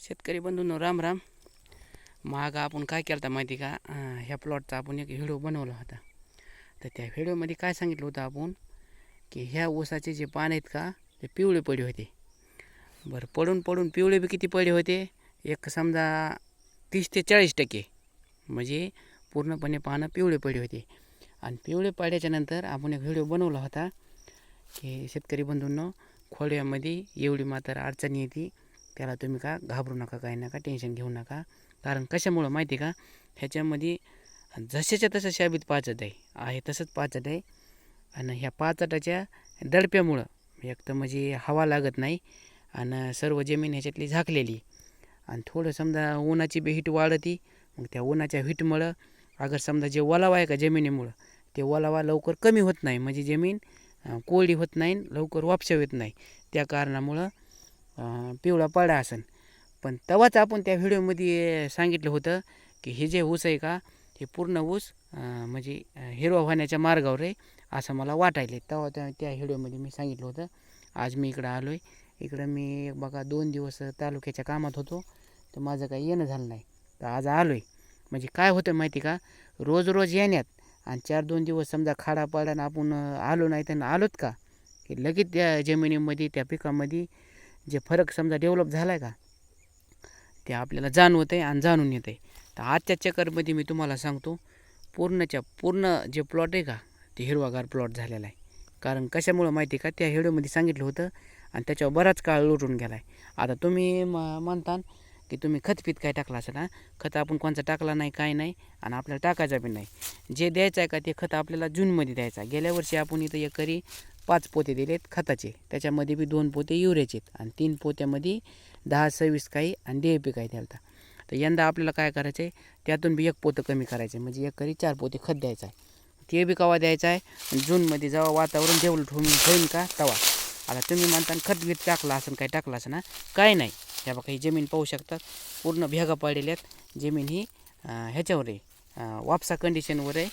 शेतकरी बंधूंनो राम राम. माग आपण काय केलं होतं माहिती का? ह्या प्लॉटचा आपण एक व्हिडिओ बनवला होता. तर त्या व्हिडिओमध्ये काय सांगितलं होतं आपण? की ह्या ऊसाचे जे पान आहेत का ते पिवळे पडे होते. बरं पडून पडून पिवळे बी किती पडे होते? एक समजा तीस ते चाळीस टक्के. म्हणजे पूर्णपणे पानं पिवळे पडे होते. आणि पिवळे पाड्याच्या नंतर आपण एक व्हिडिओ बनवला होता की शेतकरी बंधूंनो खोड्यामध्ये एवढी मात्र अडचणी येते. त्याला तुम्ही का घाबरू नका काही नका टेन्शन घेऊ नका. कारण कशामुळं माहिती आहे का? ह्याच्यामध्ये जशाच्या तसं शाबीत पाचट आहे. आहे तसंच पाचट आहे. आणि ह्या पाचटाच्या दडप्यामुळं एक तर म्हणजे हवा लागत नाही आणि सर्व जमीन ह्याच्यातली झाकलेली. आणि थोडं समजा उन्हाची बी हीट वाढती मग त्या उन्हाच्या हीटमुळं अगर समजा जे ओलावा आहे का जमिनीमुळं ते ओलावा लवकर कमी होत नाही. म्हणजे जमीन कोरडी होत नाही लवकर वापशा येत नाही. त्या कारणामुळं पिवळा पाडा असन. पण तेव्हाच आपण त्या व्हिडिओमध्ये सांगितलं होतं की हे जे ऊस आहे का हे पूर्ण ऊस म्हणजे हिरवा होण्याच्या मार्गावर आहे असं मला वाटायले तेव्हा त्या त्या व्हिडिओमध्ये मी सांगितलं होतं. आज मी इकडं आलो आहे इकडं मी बघा दोन दिवस तालुक्याच्या कामात होतो. तर माझं काही येणं झालं नाही. तर आज आलो आहे म्हणजे काय होतं माहिती का? रोज रोज येण्यात आणि चार दोन दिवस समजा खाडा पाडानं आपण आलो नाही तर आलोत का? की लगेच त्या जमिनीमध्ये त्या पिकामध्ये जे फरक समजा डेव्हलप झाला आहे का ते आपल्याला जाणवत आहे आणि जाणून येत आहे तर आजच्या चक्करमध्ये मी तुम्हाला सांगतो पूर्णच्या पूर्ण जे प्लॉट आहे का ते हिरवागार प्लॉट झालेला आहे. कारण कशामुळं माहिती आहे का त्या व्हिडिओमध्ये सांगितलं होतं आणि त्याच्यावर बराच काळ लुटून गेला आहे आता तुम्ही म म्हणता की तुम्ही खतपीत काय टाकला असेल ना खत आपण कोणचा टाकला नाही काय नाही आणि आपल्याला टाकायचा बी नाही. जे द्यायचं आहे का ते खत आपल्याला जूनमध्ये द्यायचं आहे. गेल्या वर्षी आपण इथं एकरी पाच पोते दिलेत खताचे. त्याच्यामध्ये बी दोन पोते युरियाचे आहेत आणि तीन पोत्यामध्ये दहा सव्वीस काही आणि डी ए पी काही द्यालता. तर यंदा आपल्याला काय करायचं आहे त्यातून बी एक पोतं कमी करायचं आहे म्हणजे एकरी चार पोते खत द्यायचं आहे ते बी कवा द्यायचं आहे आणि जूनमध्ये जेव्हा वातावरण डेव्हलप होऊन होईल का? तवा. आता तुम्ही म्हणता खत बीत टाकला असेल काही टाकलं असं ना काय नाही. त्या बघा ही जमीन पाहू शकतात पूर्ण भेगा पडलेल्यात जमीन ही ह्याच्यावर आहे. वापसा कंडिशनवर आहे.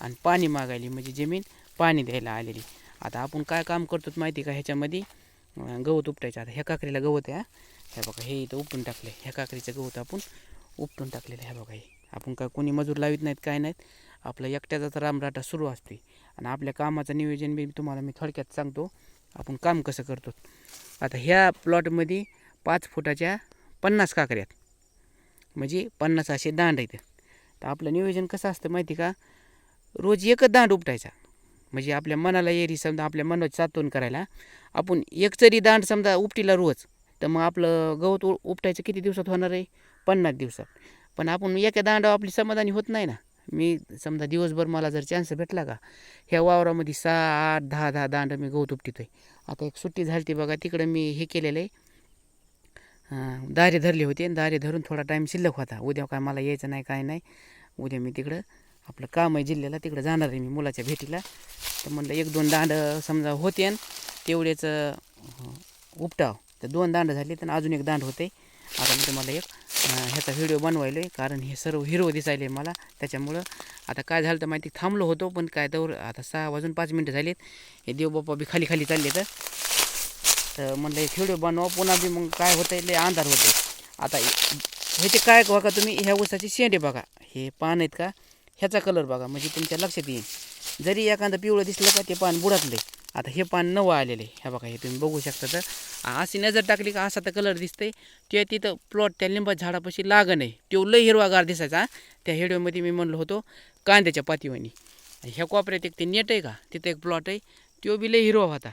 आणि पाणी मागायली. म्हणजे जमीन पाणी द्यायला आलेली. आता आपण काय काम करतो माहिती का ह्याच्यामध्ये? गवत उपटायचं. आता ह्या काकरीला गवत आहे हे. ह्या बघा हे इथं उपटून टाकले ह्या काकरीचं गवत आपण उपटून टाकलेलं ह्या बघा हे. आपण काय कोणी मजूर लावित नाहीत काय नाहीत. आपलं तर रामराटा सुरू असते आणि आपल्या कामाचं नियोजन बी तुम्हाला मी थोडक्यात सांगतो आपण काम कसं करतो आता ह्या प्लॉटमध्ये पाच फुटाच्या पन्नास काकऱ्यात म्हणजे पन्नास असे दांड आहेत. तर आपलं नियोजन कसं असतं माहिती का? रोज एकच दांड उपटायचा. म्हणजे आपल्या मनाला येरी समजा आपल्या मनात सातवण करायला. आपण एकचरी दांड समजा उपटीला रोज तर मग आपलं गवत उ- उपटायचं किती दिवसात होणार आहे? पन्नास दिवसात. पण आपण एका दांडावर आपली समाधानी होत नाही ना. मी समजा दिवसभर मला जर चान्स भेटला का ह्या वावरामध्ये सहा आठ दहा दहा दांड मी गवत आहे आता एक सुट्टी झाली ती बघा तिकडं मी हे केलेलं आहे. दारे धरले होते आणि दारे धरून थोडा टाईम शिल्लक होता. उद्या काय मला यायचं नाही काय नाही. उद्या मी तिकडं आपलं काम आहे जिल्ह्याला तिकडं जाणार आहे मी मुलाच्या भेटीला. तर म्हणलं एक दोन दांड समजा होते तेवढेच उपटाव. तर दोन दांड झाले तर अजून एक दांड होते. आता मी तुम्हाला एक ह्याचा व्हिडिओ बनवायलो आहे कारण हे सर्व हिरो दिसायले मला. त्याच्यामुळं आता काय झालं तर माहिती थांबलो होतो पण काय तर आता सहा वाजून पाच मिनटं झालीत. हे देवबाप्पा बी खाली खाली चालले तर. तर म्हणलं एक व्हिडिओ बनवा. पुन्हा बी मग काय होतं लय अंधार होते आता ह्याचे काय बघा तुम्ही ह्या ऊसाचे शेंडे बघा. हे पान आहेत का? ह्याचा कलर बघा. म्हणजे तुमच्या लक्षात येईल. जरी एखादं पिवळं दिसलं का ते पान बुडातलं आता हे पान नवं आलेलं आहे. ह्या बघा हे तुम्ही बघू शकता तर. अशी नजर टाकली का असा तर कलर दिसतंय. ते तिथं प्लॉट त्या लिंबा झाडापाशी लागण आहे. तो लय हिरवागार दिसायचा त्या व्हिडिओमध्ये मी म्हणलो होतो कांद्याच्या पातीवानी ह्या कोपऱ्यात एक ते नेट आहे का? तिथं एक प्लॉट आहे. तो बी लय हिरवा होता.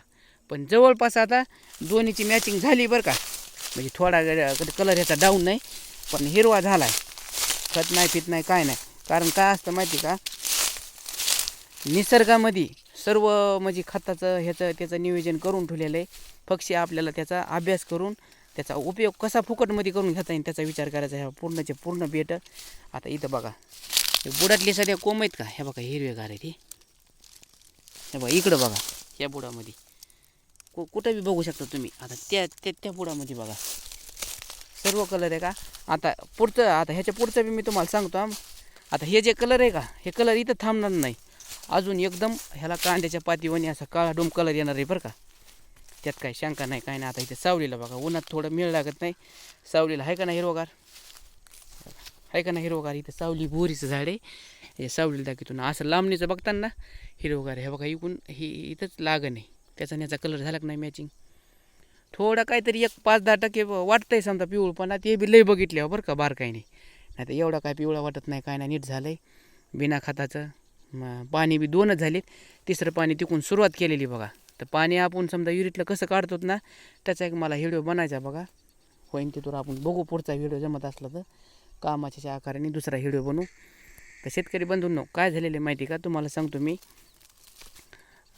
पण जवळपास आता दोन्हीची मॅचिंग झाली बरं का. म्हणजे थोडा कलर ह्याचा डाऊन नाही पण हिरवा झाला आहे खत नाही पित नाही काय नाही. कारण काय असतं माहिती का? निसर्गामध्ये सर्व म्हणजे खताचं ह्याचं त्याचं नियोजन करून ठेवलेलं आहे. पक्षी आपल्याला त्याचा अभ्यास करून त्याचा उपयोग कसा फुकटमध्ये करून घेता येईल त्याचा विचार करायचा ह्या पूर्णचे पूर्ण बेट. आता इथं बघा. हे बुडातले सध्या कोंब आहेत का? हे बघा हिरवेगार आहे ते हे बघा इकडं बघा या बुडामध्ये. कु कुठं बी बघू शकता तुम्ही. आता त्या त्या त्या बुडामध्ये बघा. सर्व कलर आहे का? आता पुढचं आता ह्याच्या पुढचं बी मी तुम्हाला सांगतो आता हे जे कलर आहे का? हे कलर इथं थांबणार नाही. अजून एकदम ह्याला कांद्याच्या पातीवणी असा काळा डोम कलर येणार आहे बरं का. त्यात काही शंका नाही काय नाही. आता इथे सावलीला बघा उन्हात थोडं मिळ लागत नाही. सावलीला आहे का नाही हिरवगार? आहे का नाही हिरवगार? इथं सावली बोरीचं झाड आहे. हे सावलीला दाखवतो ना. असं लांबणीचं बघताना हिरवगार हे बघा इकून हे इथंच लागण नाही त्याचा याचा कलर झाला का नाही मॅचिंग थोडा काहीतरी एक पाच दहा टक्के वाटतंय समजा पिवळपणा ते बी लय बघितल्यावर बरं का बार काही नाही नाही तर एवढा काय पिवळा वाटत नाही काय नाही नीट झालं आहे बिना खताचं. पाणी बी दोनच झाले तिसरं पाणी तिकून सुरुवात केलेली बघा. तर पाणी आपण समजा युरिटला कसं काढतो ना त्याचा एक मला व्हिडिओ बनायचा बघा. होईन तिथून आपण बघू पुढचा व्हिडिओ जमत असला तर. कामाच्या आकाराने दुसरा व्हिडिओ बनवू तर शेतकरी बंधूंनो काय झालेलं आहे माहिती का? तुम्हाला सांगतो मी.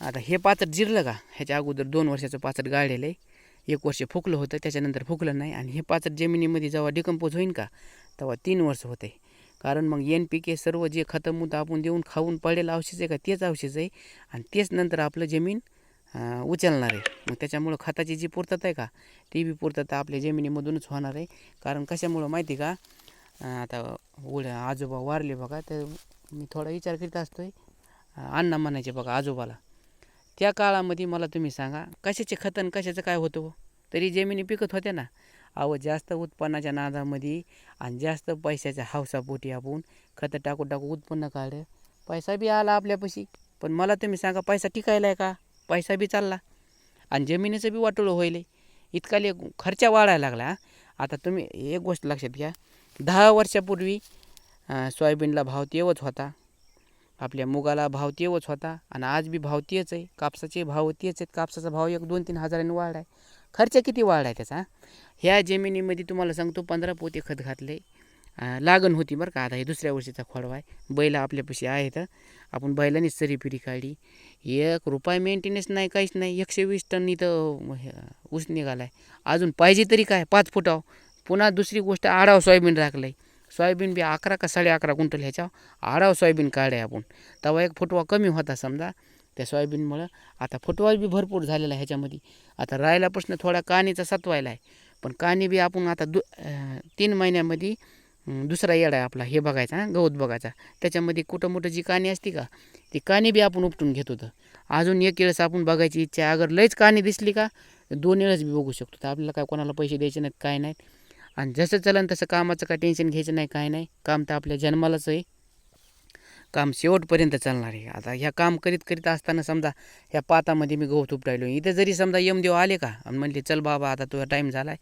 आता हे पाचट जिरलं का? ह्याच्या अगोदर दोन वर्षाचं पाचट गाळलेलं आहे. एक वर्ष फुकलं होतं त्याच्यानंतर फुकलं नाही. आणि हे पाचट जमिनीमध्ये जेव्हा डिकम्पोज होईन का? तेव्हा तीन वर्ष होते. कारण मग एन पी के सर्व जे खतं होतं आपण देऊन खाऊन पडेल औषध आहे का तेच औषध आहे. आणि तेच नंतर आपलं जमीन उचलणार आहे. मग त्याच्यामुळं खताची जी पूर्तता आहे का ती बी पूर्तता आपल्या जमिनीमधूनच होणार आहे. कारण कशामुळं माहिती का आता उड्या आजोबा वारले बघा तर मी थोडा विचार करीत असतो आहे अण्णा म्हणायचे बघा आजोबाला त्या काळामध्ये मला तुम्ही सांगा कशाचे खतन कशाचं काय होतं हो? तरी जमिनी पिकत होत्या ना. अहो जास्त उत्पन्नाच्या नादामध्ये आणि जास्त पैशाच्या हौसापोटी आपण खतं टाकू टाकू उत्पन्न काढलं. पैसा बी आला आपल्यापाशी. पण मला तुम्ही सांगा पैसा टिकायला आहे का? पैसा बी चालला. आणि जमिनीचं बी वाटोळं होईल इतका ले खर्चा वाढायला लागला आता तुम्ही एक गोष्ट लक्षात घ्या. दहा वर्षापूर्वी सोयाबीनला भाव तेवच होता. आपल्या मुगाला भाव तेवच होता. आणि आज बी भाव तेच आहे. कापसाचे भाव तेच आहेत. कापसाचा भाव एक दोन तीन हजारांनी वाढ आहे खर्च किती वाढला आहे त्याचा? ह्या जमिनीमध्ये तुम्हाला सांगतो पंधरा पोते खत घातले. लागण होती बरं का आता हे दुसऱ्या वर्षीचा खोडवा आहे. बैल आपल्यापाशी आहेत. आपण बैलांनीच सरी पिरी काढली. एक रुपये मेंटेनन्स नाही काहीच नाही. एकशे वीस टन इथं हे, ऊस निघाला आहे अजून पाहिजे तरी काय? पाच फुटाव. पुन्हा दुसरी गोष्ट आडाव सोयाबीन राखलं आहे सोयाबीन बी अकरा का साडे अकरा क्विंटल ह्याच्यावर. आडाव सोयाबीन काढाय आपण. तेव्हा एक फुटवा कमी होता समजा. त्या सोयाबीनमुळं. आता फुटवा बी भरपूर झालेला आहे ह्याच्यामध्ये. आता राहिला प्रश्न थोडा कानीचा सत्वायला आहे. पण कानी बी आपण आता दु तीन महिन्यामध्ये दुसरा येडा आहे आपला हे बघायचा ना गवत बघायचा. त्याच्यामध्ये कुठं मोठं जी कानी असती का ती कानी बी आपण उपटून घेत होतं. अजून एक वेळेस आपण बघायची इच्छा आहे अगर लयच कानी दिसली का दोन वेळेस बी बघू शकतो. तर आपल्याला काय कोणाला पैसे द्यायचे नाहीत काय नाहीत. आणि जसं चलन तसं कामाचं काय टेन्शन घ्यायचं नाही काय नाही. काम तर आपल्या जन्मालाच आहे. काम शेवटपर्यंत चालणार आहे. आता ह्या काम करीत करीत असताना समजा ह्या पातामध्ये मी गहू उपटायलो. इथं जरी समजा यमदेव आले का आणि म्हणले चल बाबा आता तुझा टाईम झाला आहे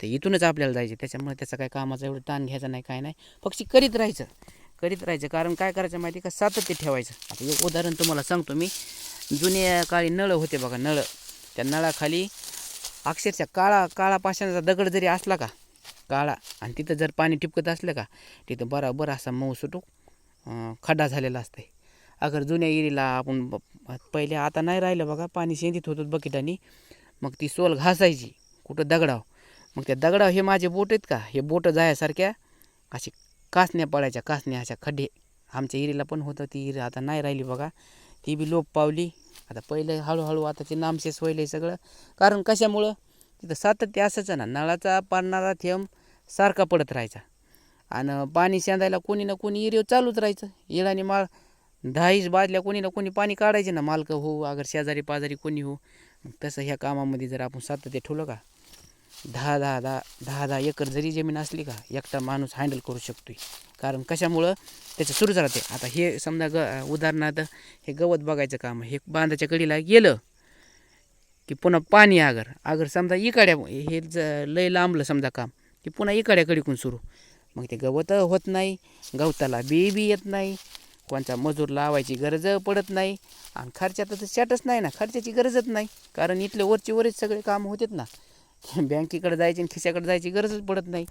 तर इथूनच आपल्याला जायचे. त्याच्यामुळे त्याचा काय कामाचा एवढं ताण घ्यायचा नाही काय नाही. पक्षी करीत राहायचं. करीत राहायचं. कारण काय करायचं माहिती का? सातत्य ठेवायचं. आता एक उदाहरण तुम्हाला सांगतो मी. जुन्या काळी नळं होते बघा नळं. त्या नळाखाली अक्षरशः काळा काळा पाषाणाचा दगड जरी असला का काळा आणि तिथं जर पाणी टिपकत असलं का तिथं बराबर असा मऊ सुटू खड्डा झालेला असते अगर जुन्या इरीला आपण पहिले आता नाही राहिलं बघा पाणी शेंदीत होतं बकेटाने. मग ती सोल घासायची कुठं दगडाव. मग त्या दगडाव हे माझे बोट आहेत का? हे बोटं जायासारख्या अशी कासण्या पडायच्या कासण्या अशा खड्डे. आमच्या इरीला पण होतं ती इरी आता नाही राहिली बघा. ती बी लोप पावली. आता पहिले हळूहळू आता ते नामशेष व्हायलं सगळं. कारण कशामुळं? तिथं सातत्य असायचं ना नळाचा पाडणारा थेंब सारखा पडत राहायचा. आणि पाणी शेंदायला कोणी ना कोणी एरिओ चालूच राहायचं. येळाने माळ दहाईस बाजल्या कोणी ना कोणी पाणी काढायचे ना मालकं हो अगर शेजारी पाजारी कोणी हो. मग तसं ह्या कामामध्ये जर आपण सातत्य ठेवलं का दहा दहा दहा दहा दहा एकर जरी जमीन असली का एकटा माणूस हँडल करू शकतो कारण कशामुळं? त्याचं सुरूच राहते. आता हे समजा ग उदाहरणार्थ हे गवत बघायचं काम हे बांधाच्या कडीला गेलं की पुन्हा पाणी आगर. आगर समजा इकाड्या हे ज लय लांबलं समजा काम की पुन्हा इकाड्याकडीकून सुरू. मग ते गवत होत नाही गवताला बी बी येत नाही कोणचा मजूर लावायची गरज पडत नाही आणि खर्चात तर शटच नाही ना खर्चाची गरजच नाही. कारण इथले वरचे वरच सगळे काम होतेत ना. बँकेकडे जायची आणि खिशाकडे जायची गरजच पडत नाही.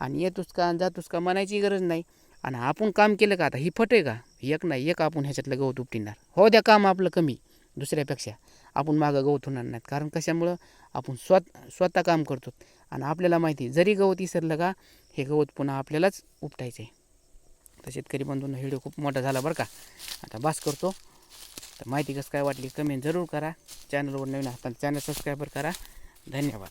आणि येतोस का आणि जातोस का म्हणायची गरज नाही. आणि आपण काम केलं का आता ही फट आहे का? एक नाही एक आपण ह्याच्यातलं गवत उपटिणार हो द्या काम आपलं कमी दुसऱ्यापेक्षा. आपण मागं गवत होणार नाहीत. कारण कशामुळं? आपण स्वत स्वतः काम करतो आणि आपल्याला माहिती आहे, जरी गवत इसरलं का हे गवत पुन्हा आपल्यालाच उपटायचं आहे. तर शेतकरी बंधूंना व्हिडिओ खूप मोठा झाला बरं का. आता बास करतो. तर माहिती कसं काय वाटली कमेंट जरूर करा. चॅनलवर नवीन असताना चॅनल सबस्क्राईबर करा. धन्यवाद.